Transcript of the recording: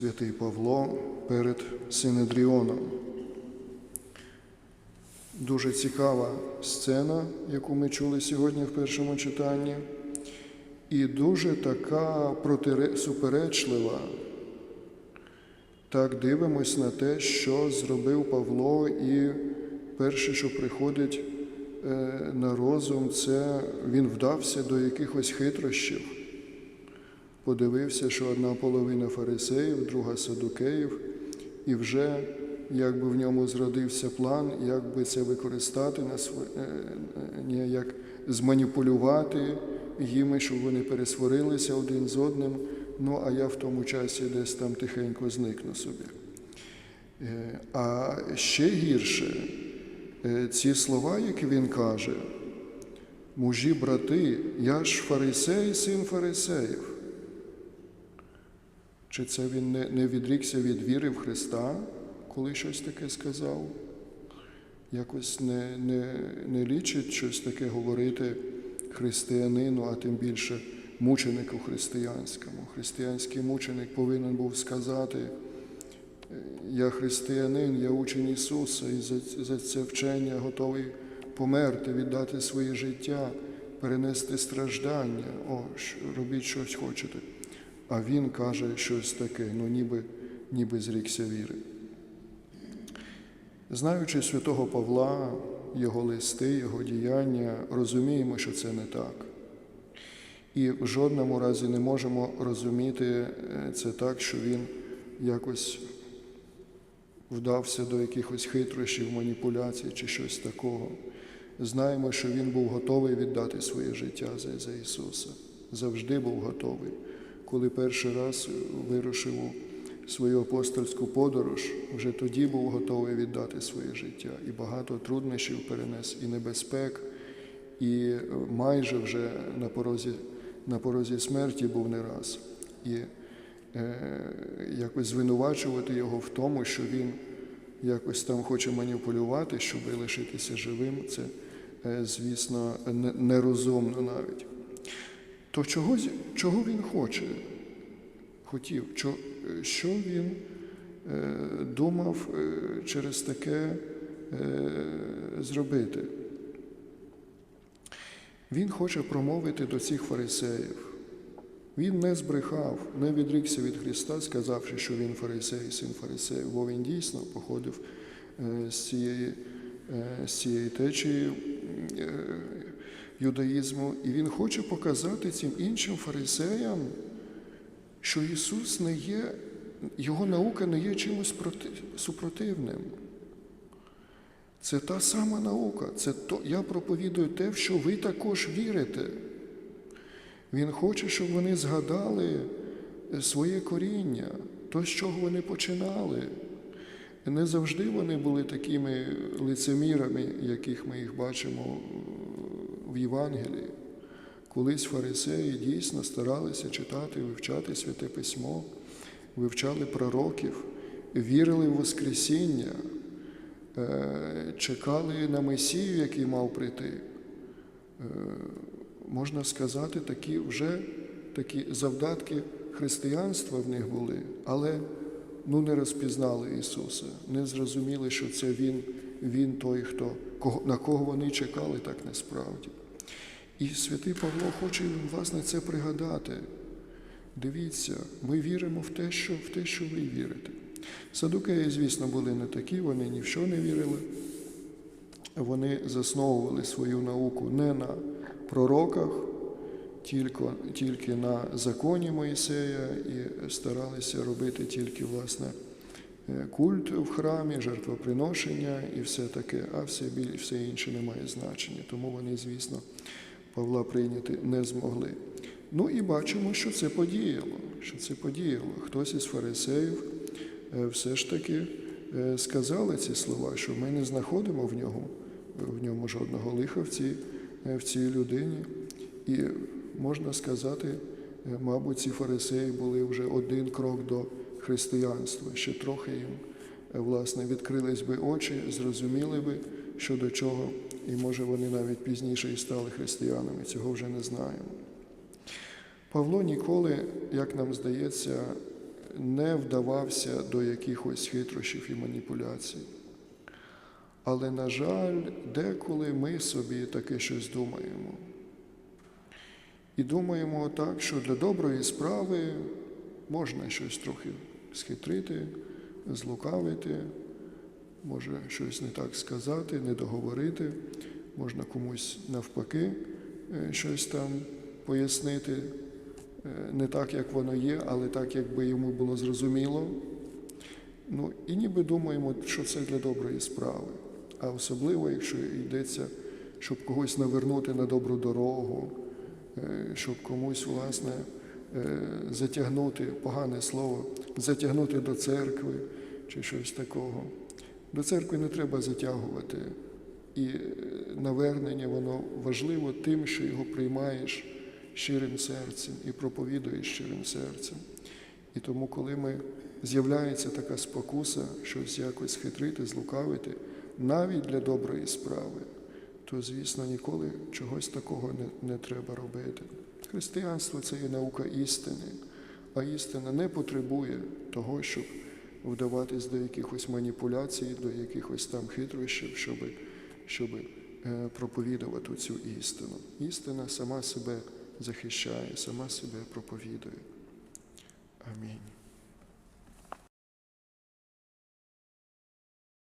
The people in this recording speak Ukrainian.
Святий Павло перед Синедріоном. Дуже цікава сцена, яку ми чули сьогодні в першому читанні, і дуже така суперечлива. Так дивимось на те, що зробив Павло, і перше, що приходить е, на розум, це він вдався до якихось хитрощів подивився, що одна половина фарисеїв, друга садукеїв, і вже якби в ньому зродився план, як би це використати е, е, як зманіпулювати їми, щоб вони пересварилися один з одним. Ну, а я в тому часі десь там тихенько зникну собі. Е, А ще гірше ці слова, які він каже, мужі, брати, я ж фарисей, син фарисеїв. Чи це він не, не відрікся від віри в Христа, коли щось таке сказав? Якось не, не, не лічить щось таке говорити християнину, а тим більше мученику християнському. Християнський мученик повинен був сказати, я християнин, я учень Ісуса, і за, за це вчення готовий померти, віддати своє життя, перенести страждання. О, робіть щось хочете. А він каже щось таке, ну ніби, ніби зрікся віри. Знаючи святого Павла, його листи, його діяння, розуміємо, що це не так. І в жодному разі не можемо розуміти е, це так, що він якось вдався до якихось хитрощів, маніпуляцій чи щось такого. Знаємо, що він був готовий віддати своє життя за, за Ісуса. Завжди був готовий. Коли перший раз вирушив у свою апостольську подорож, вже тоді був готовий віддати своє життя. І багато труднощів перенес, і небезпек, і е, майже вже на порозі, на порозі смерті був не раз. І е, якось звинувачувати його в тому, що він якось там хоче маніпулювати, щоб лишитися живим, це, е, звісно, не- нерозумно навіть. То чого, чого він хоче? Хотів, що він е, думав е, через таке е, зробити? Він хоче промовити до цих фарисеїв. Він не збрехав, не відрікся від Христа, сказавши, що він фарисей, син фарисеїв, бо він дійсно походив з цієї, з цієї течії юдаїзму, і він хоче показати цим іншим фарисеям, що Ісус не є, Його наука не є чимось проти, супротивним. Це та сама наука. Це то, я проповідую те, в що ви також вірите. Він хоче, щоб вони згадали своє коріння, то, з чого вони починали. Не завжди вони були такими лицемірами, яких ми їх бачимо в Євангелії. Колись фарисеї дійсно старалися читати, вивчати святе письмо, вивчали пророків, вірили в Воскресіння, е, чекали на Месію, який мав прийти. Е, Можна сказати, такі вже такі завдатки християнства в них були, але ну, не розпізнали Ісуса, не зрозуміли, що це Він, Він той, хто, на кого вони чекали, так насправді. І святий Павло хоче їм, власне, це пригадати. Дивіться, ми віримо в те, що, в те, що ви вірите. Садукеї, звісно, були не такі, вони ні в що не вірили. Вони засновували свою науку не на пророках, тільки, тільки на законі Моїсея і старалися робити тільки власне культ в храмі, жертвоприношення і все таке, а все, все інше не має значення. Тому вони, звісно, Павла прийняти не змогли. Ну і бачимо, що це подіяло. Що це подіяло. Хтось із фарисеїв е, все ж таки е, сказали ці слова, що ми не знаходимо в нього, в ньому жодного лиха в цій, е, в цій людині. І можна сказати, е, мабуть, ці фарисеї були вже один крок до християнства. Ще трохи їм е, власне відкрились би очі, зрозуміли би, що до чого, і може вони навіть пізніше і стали християнами. Цього вже не знаємо. Павло ніколи, як нам здається, не вдавався до якихось хитрощів і маніпуляцій. Але, на жаль, деколи ми собі таке щось думаємо. І думаємо так, що для доброї справи можна щось трохи схитрити, злукавити, може щось не так сказати, не договорити, можна комусь навпаки е, щось там пояснити е, не так, як воно є, але так, якби йому було зрозуміло. Ну і ніби думаємо, що це для доброї справи. А особливо, якщо йдеться, щоб когось навернути на добру дорогу, е, щоб комусь, власне, затягнути погане слово, затягнути до церкви чи щось такого. До церкви не треба затягувати. І е, навернення воно важливо тим, що його приймаєш щирим серцем і проповідуєш щирим серцем. І тому, коли ми з'являється така спокуса, щось якось хитрити, злукавити, навіть для доброї справи, то, звісно, ніколи чогось такого не, не треба робити. Християнство це є наука істини, а істина не потребує того, щоб вдаватись до якихось маніпуляцій, до якихось там хитрощів, щоб, щоб е, проповідувати цю істину. Істина сама себе захищає, сама себе проповідує. Амінь.